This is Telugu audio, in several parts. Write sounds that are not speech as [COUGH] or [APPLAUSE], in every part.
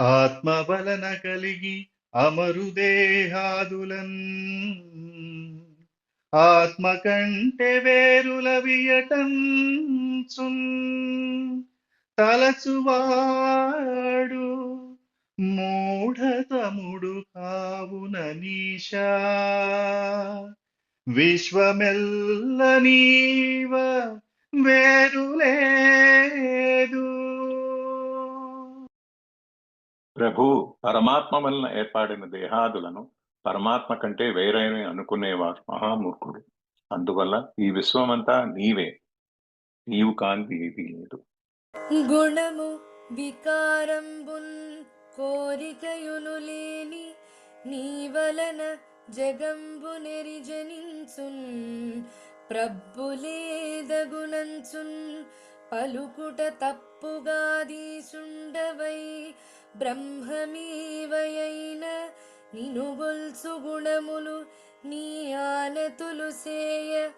ఆత్మ వలన కలిగి అమరుదేహాదులన్. ఆత్మ కంటే వేరుల వేరులవియటంచున్ తలచువాడు మూఢతముడు కావున నీషా విశ్వమెల్ల నీవ వేరులేదు. ప్రభు పరమాత్మ వలన ఏర్పడిన దేహాదులను పరమాత్మ కంటే వేరైన అనుకునేవారు మహామూర్ఖుడు. అందువల్ల ఈ విశ్వమంతా నీవే. నీవు కాంతి ఏది లేదు. గుణము వికారంబున్ కోరికయును లేని నీ వలన జగంబు నెరిజనించున్ ప్రబ్బులేదగునంచున్ పలుకుట తప్పుగాదీసుండవై బ్రహ్మమీవయైన నినుగొల్సు గుణములు నీ ఆనతులు సేయ.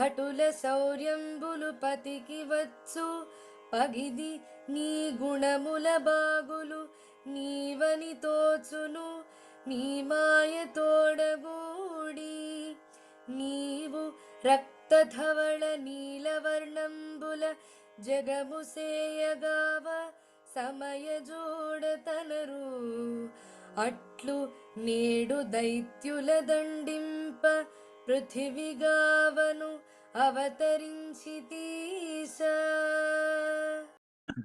భటుల శౌర్యంబులు పతికి వచ్చు. పగిది నీ గుణముల బాగులు నీవని తోచును. నీ మాయ తోడగూడి నీవు రక్తధవళ నీలవర్ణంబుల జగముసేయగావ సమయ జోడతనరు అట్లు నేడు దైత్యుల దండింప పృథివిగావను అవతరించి గోస్వామి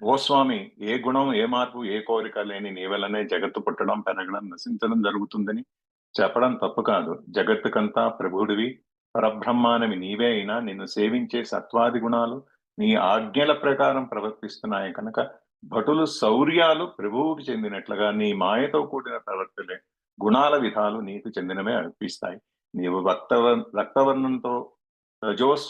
ఓ స్వామి ఏ గుణం ఏ మార్పు ఏ కోరిక లేని నీ జగత్తు పుట్టడం పెరగడం నశించడం జరుగుతుందని చెప్పడం తప్పు కాదు. జగత్తుకంతా ప్రభుడివి పరబ్రహ్మానవి నీవే అయినా నిన్ను సేవించే సత్వాది గుణాలు నీ ఆజ్ఞల ప్రకారం ప్రవర్తిస్తున్నాయి కనుక భటులు శౌర్యాలు ప్రభువుకి చెందినట్లుగా నీ మాయతో కూడిన ప్రవర్తలే. గుణాల విధాలు నీకు చెందినవే అనిపిస్తాయి. నీవు రక్తవ రక్తవర్ణంతో రజోస్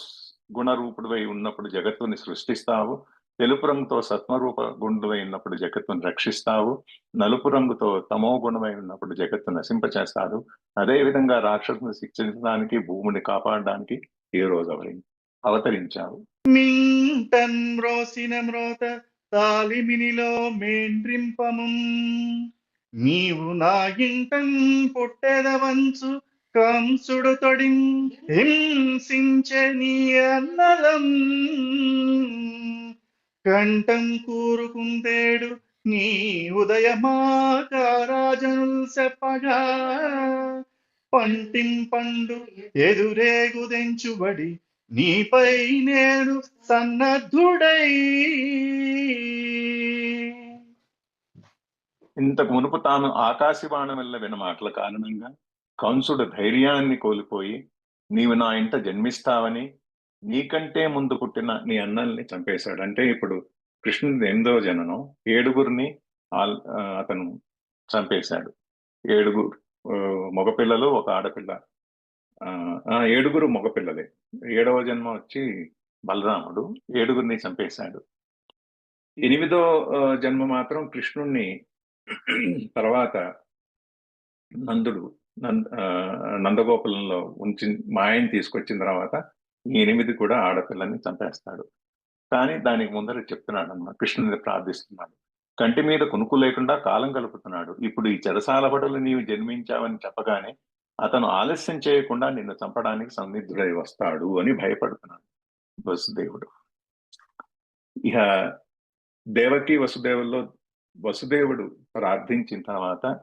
గుణరూపుడువై ఉన్నప్పుడు జగత్తుని సృష్టిస్తావు. తెలుపు రంగుతో సత్మరూప గుండువై ఉన్నప్పుడు జగత్తును రక్షిస్తావు. నలుపు రంగుతో తమో గుణమై ఉన్నప్పుడు జగత్తు నశింపచేస్తాడు. అదే విధంగా రాక్షసుని శిక్షించడానికి భూమిని కాపాడడానికి ఈ రోజు అవరి అవతరించావు. తాలిమినిలో మేండ్రింపము. నీవు నా ఇంటం పుట్టెదవంచు కంసుడు తొడిన్ హింసించే నీ అన్నలం. కంఠం కూరుకుందేడు నీ ఉదయమాకారాజనుల్ చెప్పగా. పంటిం పండు ఎదురేగుదెంచుబడి నీపై నేను సన్నద్ధుడై ఇంతకు మునుపు తాను ఆకాశవాణం వల్ల విన మాటల కారణంగా కంసుడు ధైర్యాన్ని కోల్పోయి నీవు నా ఇంట జన్మిస్తావని నీకంటే ముందు పుట్టిన నీ అన్నల్ని చంపేశాడు. అంటే ఇప్పుడు కృష్ణుడి ఎనిమిదో జననం ఏడుగురిని అతను చంపేశాడు. ఏడుగురు మగపిల్లలు ఒక ఆడపిల్ల. ఆ, ఆ, ఏడుగురు మగపిల్లలే. ఏడవ జన్మ వచ్చి బలరాముడు ఏడుగురిని చంపేశాడు. ఎనిమిదో జన్మ మాత్రం కృష్ణుణ్ణి [CLEARS THROAT] తర్వాత నందుడు నంద నందగోపులంలో ఉంచి మాయని తీసుకొచ్చిన తర్వాత ఈ ఎనిమిది కూడా ఆడపిల్లని చంపేస్తాడు. కానీ దానికి ముందర చెప్తున్నాడు అన్నమాట కృష్ణుని ప్రార్థిస్తున్నాడు. కంటి మీద కొనుక్కు లేకుండా కాలం గలుపుతున్నాడు ఇప్పుడు ఈ చెరసాల బడులు నీవు జన్మించావని చెప్పగానే అతను ఆలస్యం చేయకుండా నిన్ను చంపడానికి సన్నిధుడై వస్తాడు అని భయపడుతున్నాడు వసుదేవుడు. ఇక దేవకి వసుదేవుల్లో వసుదేవుడు ప్రార్థించిన తర్వాత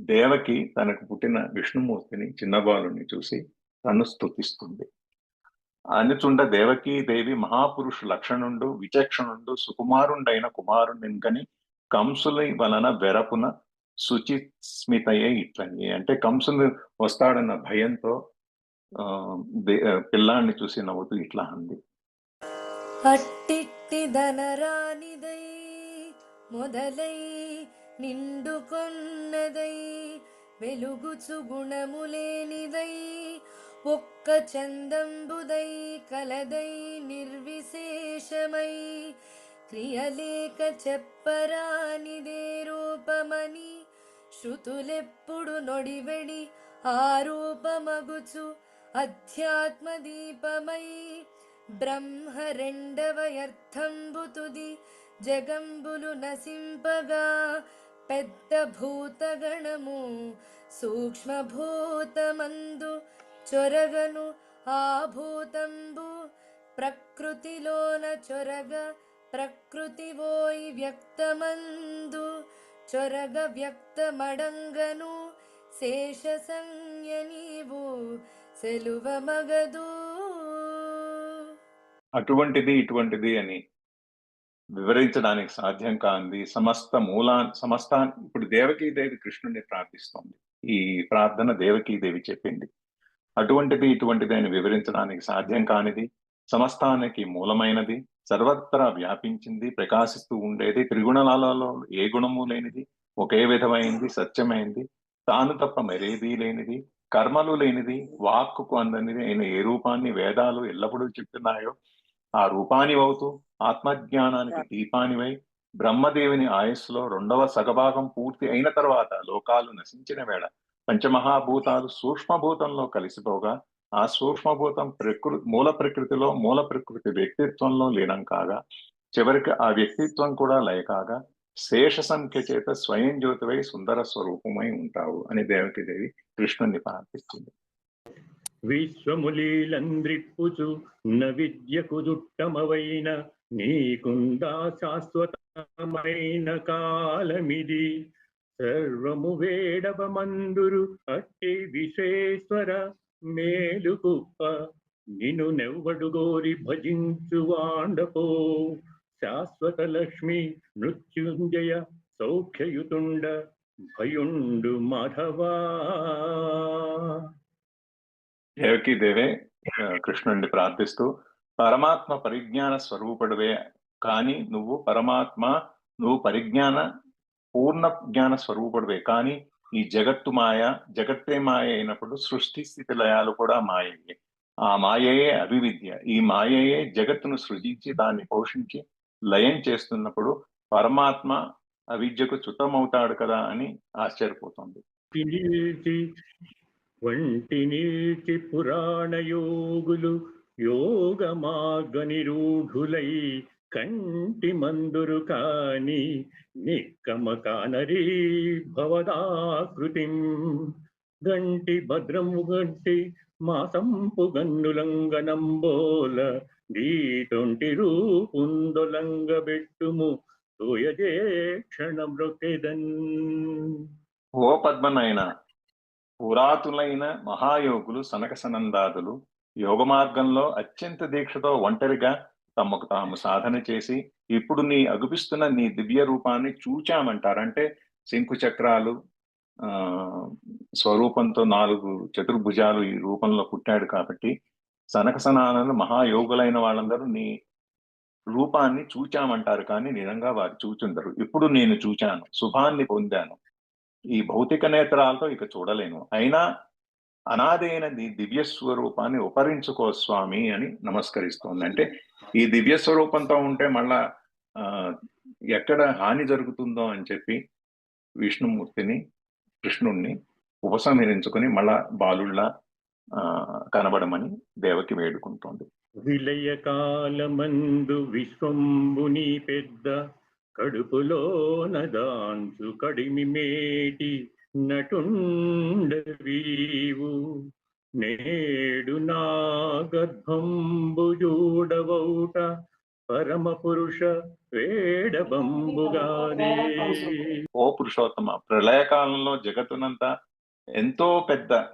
దేవకి తనకు పుట్టిన విష్ణుమూర్తిని చిన్నబాలుని చూసి తను స్తుతిస్తుంది. అనుచుండ దేవకీ దేవి మహాపురుషు లక్షణుండు విచక్షణుండు సుకుమారుండైన కుమారుని కని కంసుని వలన వెరపున శుచిస్మితయే ఇట్లని అంటే కంసులు వస్తాడన్న భయంతో ఆ దే- పిల్లాన్ని చూసి నవ్వుతూ ఇట్లా అంది. అట్టిట్టి ధనరానిదై మొదలై నిండుకొన్నదై వెలుగుచు గుణములేనిదై ఒక్క చందంబుదై కలదై నిర్విశేషమై క్రియలేక చెప్పరానిదే రూపమని శృతులెప్పుడు నొడివెడి ఆరూపమగుచు అధ్యాత్మ దీపమై బ్రహ్మ రెండవ అర్థంబుతుది తుది జగంబులు నసింపగా పెద్ద భూతగణము సూక్ష్మభూతమందు చొరగను ఆ భూతంబు. ప్రకృతిలోన చొరగ ప్రకృతి ఓయి వ్యక్తమందు చొరగ వ్యక్తమడంగను శేష సంజ్ఞ నీవు సెలువ మగదు అటువంటిది ఇటువంటిది అని వివరించడానికి సాధ్యం కాంది సమస్త మూలా సమస్త ఇప్పుడు దేవకీదేవి కృష్ణుడిని ప్రార్థిస్తోంది. ఈ ప్రార్థన దేవకీదేవి చెప్పింది. అటువంటిది ఇటువంటిది అని వివరించడానికి సాధ్యం కానిది సమస్తానికి మూలమైనది సర్వత్రా వ్యాపించింది ప్రకాశిస్తూ ఉండేది త్రిగుణాలలో ఏ గుణము లేనిది ఒకే విధమైంది సత్యమైంది తాను తప్ప మరేదీ లేనిది కర్మలు లేనిది వాక్కుకు అందనిది అయిన ఏ రూపాన్ని వేదాలు ఎల్లప్పుడూ చెప్తున్నాయో ఆ రూపాని అవుతూ ఆత్మజ్ఞానానికి దీపానివై బ్రహ్మదేవుని ఆయుస్సులో రెండవ సగభాగం పూర్తి అయిన తర్వాత లోకాలు నశించిన వేళ పంచమహాభూతాలు సూక్ష్మభూతంలో కలిసిపోగా ఆ సూక్ష్మభూతం ప్రకృతి మూల ప్రకృతిలో మూల ప్రకృతి వ్యక్తిత్వంలో లీనం కాగా చివరికి ఆ వ్యక్తిత్వం కూడా లయ కాగా శేష సంఖ్య చేత స్వయం జ్యోతివై సుందర స్వరూపమై ఉంటావు అని దేవకిదేవి కృష్ణుని ప్రార్థిస్తుంది. విశ్వములీలంద్రిప్పుచు న విద్యకు దుట్టమవైన నీకుందా శాశ్వతమైన కాలమిది. సర్వము వేడవమందురు అట్టి విశ్వేశ్వర మేలుకుప్ప. నిను నెవ్వడు గోరి భజించు వాండపో. శాశ్వత లక్ష్మి మృత్యుంజయ సౌఖ్యయుతుండ భయుండు మాధవా. దేవకీదేవే ఆ, కృష్ణుడిని ప్రార్థిస్తూ పరమాత్మ పరిజ్ఞాన స్వరూపుడువే. కానీ నువ్వు పరమాత్మ నువ్వు పరిజ్ఞాన పూర్ణ జ్ఞాన స్వరూపుడువే. కానీ ఈ జగత్తు మాయ జగత్తే మాయ అయినప్పుడు సృష్టి స్థితి లయాలు కూడా మాయయే. ఆ మాయయే అభివిద్య. ఈ మాయయే జగత్తును సృజించి దాన్ని పోషించి లయం చేస్తున్నప్పుడు పరమాత్మ అవిద్యకు చుతమవుతాడు కదా అని ఆశ్చర్యపోతుంది. వంటి నీటి పురాణ యోగులు యోగ మార్గ నిరూఢులై కంటి మందురు కాని నిక్కమ కానరీ భవదాకృతిం. గంటి భద్రము గంటి మాసంపు గన్నులంగనంబోల దీతొంటి రూపుందొలంగబెట్టుము తోయజే క్షణమృకెదన్ ఓ పద్మనాయన పురాతులైన మహాయోగులు సనక సనందాదులు యోగ మార్గంలో అత్యంత దీక్షతో ఒంటరిగా తమకు తాము సాధన చేసి ఇప్పుడు నీ అగుపిస్తున్న నీ దివ్య రూపాన్ని చూచామంటారంటే శంకు చక్రాలు ఆ స్వరూపంతో నాలుగు చతుర్భుజాలు ఈ రూపంలో పుట్టాడు కాబట్టి సనక సనాలను మహాయోగులైన వాళ్ళందరూ నీ రూపాన్ని చూచామంటారు. కానీ నిజంగా వారు చూచుండరు. ఇప్పుడు నేను చూచాను శుభాన్ని పొందాను. ఈ భౌతిక నేత్రాలతో ఇక చూడలేను. అయినా అనాదైన దివ్య స్వరూపాన్ని ఉపరించుకో స్వామి అని నమస్కరిస్తోంది. అంటే ఈ దివ్య స్వరూపంతో ఉంటే మళ్ళా ఆ, ఎక్కడ హాని జరుగుతుందో అని చెప్పి విష్ణుమూర్తిని కృష్ణుణ్ణి ఉపసంహరించుకొని మళ్ళా బాలుళ్ళ ఆ, కనబడమని దేవకి వేడుకుంటోంది. విలయ కాలమందు విశ్వంబుని పెద్ద కడుపులోన దాంచు కడిమి మేటి నటుండవీవు. నేడు నా గర్భంబు చూడవౌట పరమ పురుష వేడబంబుగానే. ఓ పురుషోత్తమ ప్రళయకాలంలో జగత్తునంతా ఎంతో పెద్ద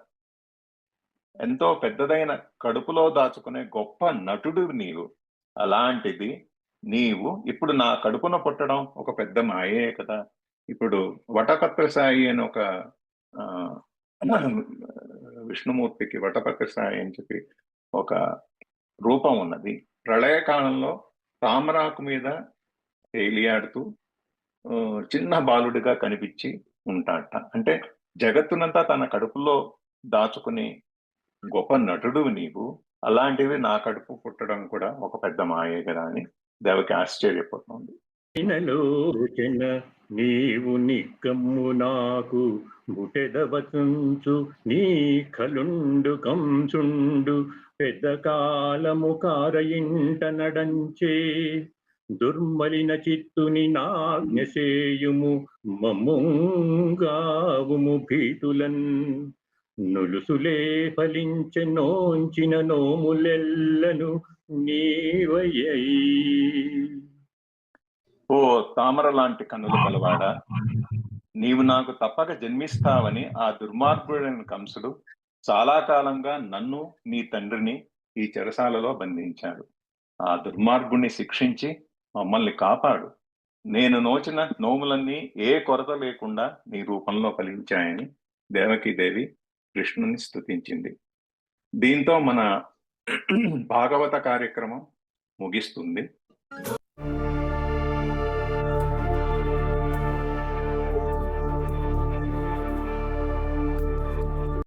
ఎంతో పెద్దదైన కడుపులో దాచుకునే గొప్ప నటుడు నీవు. అలాంటిది నీవు ఇప్పుడు నా కడుపున పుట్టడం ఒక పెద్ద మాయే కదా. ఇప్పుడు వటపత్ర సాయి అని ఒక ఆ, విష్ణుమూర్తికి వటపత్ర సాయి అని చెప్పి ఒక రూపం ఉన్నది. ప్రళయకాలంలో తామరాకు మీద తేలియాడుతూ చిన్న బాలుడిగా కనిపించి ఉంటాడట. అంటే జగత్తునంతా తన కడుపులో దాచుకునే గొప్ప నటుడు నీవు. అలాంటివి నా కడుపు పుట్టడం కూడా ఒక పెద్ద మాయే కదా అని దేవకి ఆశ్చర్యపోతుంది. లోచన నీవు నిక్కమ్ము నాకు బుటెదవచుంచు నీ కలుండు కంసుండు పెద్ద కాలము కారయింట నడంచే దుర్మలిన చిత్తుని నాజ్ఞసేయుము మమ్ముంగావుము భీతులన్. నులుసులే ఫలించె నోంచిన నోములెల్లను నీవయ్యై. ఓ తామర లాంటి కన్నుల కలవాడా నీవు నాకు తప్పక జన్మిస్తావని ఆ దుర్మార్గుడైన కంసుడు చాలా కాలంగా నన్ను నీ తండ్రిని ఈ చెరసాలలో బంధించాడు. ఆ దుర్మార్గుణ్ణి శిక్షించి మమ్మల్ని కాపాడు. నేను నోచిన నోములన్నీ ఏ కొరత లేకుండా నీ రూపంలో ఫలించాయని దేవకీదేవి కృష్ణుని స్థుతించింది దీంతో మన భాగవత కార్యక్రమం ముగిస్తుంది.